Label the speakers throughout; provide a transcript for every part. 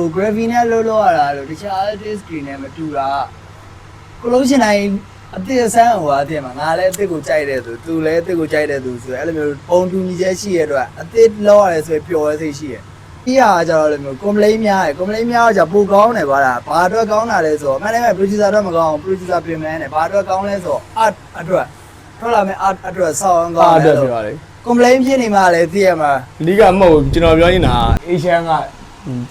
Speaker 1: ဟို gravity နဲ့လှုပ်လို့ရတာလို့တခြား artist screen နဲ့မတူတာကိုလုံးရှင်တိုင်းအတစ်အဆန်းဟိုအတစ်မှာငါလည်းအတစ်ကိုကြိုက်တယ်သူသူလည်းအတစ်ကိုကြိုက်တယ်သူဆိုအဲ့လိုမျိုးပုံတူညီချက်ရှိရတဲ့အတွက်အတစ်လောက်ရတယ်ဆိုရင်ပျော်ရစိတ်ရှိရဒီဟာကျတော့လည်းမျိုး complaint များရယ် complaint များတော့じゃပိုကောင်းတယ်ကွာဒါဘာအတွက်ကောင်းတာလဲဆိုတော့အမှန်တကယ် producer တော့မကောင်းဘူး producer ပြင်မယ်နဲ့ဘာအတွက်ကောင်းလဲဆိုတော့ art အတွက်ထွက်လာမယ့် art အတွက်ဆောင်းကော
Speaker 2: အား
Speaker 1: င်း
Speaker 2: အတွက်
Speaker 1: တယ်
Speaker 2: ပြောရတယ်
Speaker 1: complaint ဖြစ်နေမှလည်းသိရမှာ
Speaker 2: အဓိကမဟုတ်ဘူးကျွန်တော်ပြောနေတာအေရှန်က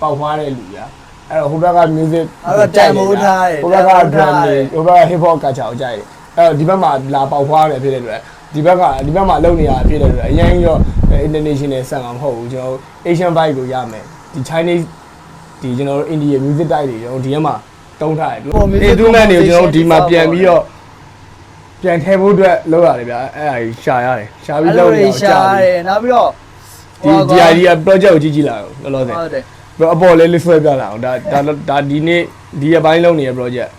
Speaker 2: ပေါက်ဖွားတဲ့လူညာအဲ့တော့ဟိုဘက်က music
Speaker 1: အဲ့တော့တန်ဖိုးထားတယ်
Speaker 2: ဟိုဘက်က
Speaker 1: တန်ဖိုး
Speaker 2: drum
Speaker 1: ထားတယ်
Speaker 2: တွေဟိုဘက်က hip hop culture ကိုကြိုက်တယ်အဲ့တော့ဒီဘက်မှာလာပေါက်ဖွားတယ်ဖြစ်တဲ့အတွက်ဒီဘက်ကဒီဘက်မှာလုံနေရတာဖြစ်တဲ့အတွက်အရင်ရော international ဆန်မှာမဟုတ်ဘူးကျွန်တော် Asian vibe ကိုရမယ်ဒီ Chinese ဒီကျွန်တော်တို့ India music တိုက်တွေကျွန်တော်ဒီထဲမှာတုံးထားတယ်ဒီသူမဲ့တွေကိုကျွန်တော်တို့ဒီမှာပြန်ပြီးတော့ပြန်ထည့်ဖို့အတွက်လုပ်ရတယ်ဗျာအဲ့ဒါကြီးရှာရတယ်ရှာပြီး
Speaker 1: အဲ့
Speaker 2: လုပ်
Speaker 1: လို
Speaker 2: နေ
Speaker 1: တွေ
Speaker 2: အောင်
Speaker 1: ရှာ
Speaker 2: ကြာပြီ
Speaker 1: တယ်နောက်ပြီးတော့
Speaker 2: ဒီဒီ idea project ကိုကြည့်ကြည့်လာအောင်လောလောဆယ်
Speaker 1: ဟုတ်တယ်
Speaker 2: ပြီး တော့အပေါ်လေးလေးဆွဲပြလာအောင်ဒါဒါဒါဒီနေ့ဒီအပိုင်းလုံးနေတဲ့ project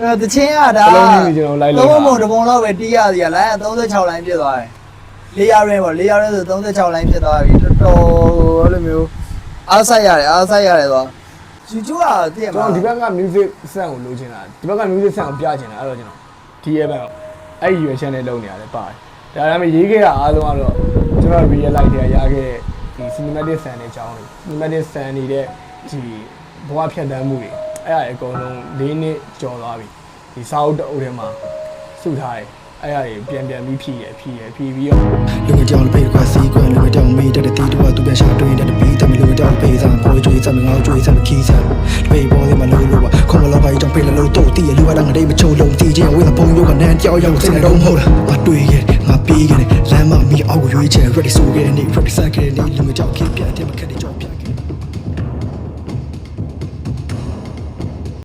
Speaker 1: အဲ့တချင်းကဒါ
Speaker 2: ဘလုံးကြီးကျွန်တော်လိုက်လို့
Speaker 1: သုံးပုံတစ်ပုံလောက်ပဲတီးရစီကလိုင်းက36လိုင်းပြည့်သွားတယ်လေးရရဲပေါ့လေးရရဲဆို36လိုင်းပြည့်သွားပြီတော်တော်အဲ့လိုမျိုးအားဆိုင်ရတယ်အားဆိုင်ရတယ်ဆိုတော့ချူချူကတည်ရ
Speaker 2: ကျွန်
Speaker 1: မှာ
Speaker 2: တော်ဒီဘက်က music ဆန်ကိုလိုချင်တာဒီဘက်က music ဆန်ကိုပြချင်တာအဲ့တော့ကျွန်တော်ဒီရဲ့ဘက်အဲ့ဒီရွယ်ချက်နဲ့လုပ်နေရတယ်ပါတယ်ဒါဒါပေမဲ့ရေးခဲ့တာအားလုံးကတော့ကျွန်တော် real life တွေရခဲ့တဲ့ဒီ cinematic ဆန်တွေအကြောင်းတွေ cinematic ဆန်နေတဲ့ဒီဘဝဖြတ်တန်းမှုတွေအဲ့ဒါတွေအကုန်လုံး၄နှစ်ကျော်သွားပြီဒီစာအုပ်တအုပ်ထဲမှာစုထားတယ်အဲ့ဒါတွေပြန်ပြန်ပြီးဖြည့်ရဖြည့်ရဖြည့်ပြီးတော့
Speaker 3: လူငယ်ကြောင်ဖေးခွာစီကွယ်လူငယ်ကြောင်မေးတဲ့တီးတော့သူပြန်ရှာတွင်းတဲ့ဘီတမလူငယ်ကြောင်ဖေးစားပေါ်ကျွေးစားမငေါကျွေးစားမခီးစားဖေးပေါ်ဒီမှာလို့လို့ခုံမလောက်ပါကြောင်ဖေးလို့တော့တီးရလူကလည်းငရေမချုံလုံးတီးချင်းဝေးမပုံရုပ်ကနန်းကြောက်ရောက်စင်တော့မဟုတ်လားငါတွေးခဲ့ငါပြီးခဲ့လမ်းမမီ အောက်ကိုရွေးချယ် ready ဆိုခဲ့တဲ့နေ့ ready ဆက်ခဲ့တဲ့နေ့လူမကြောက်ခင်ပြတ်တယ်မခက်တဲ့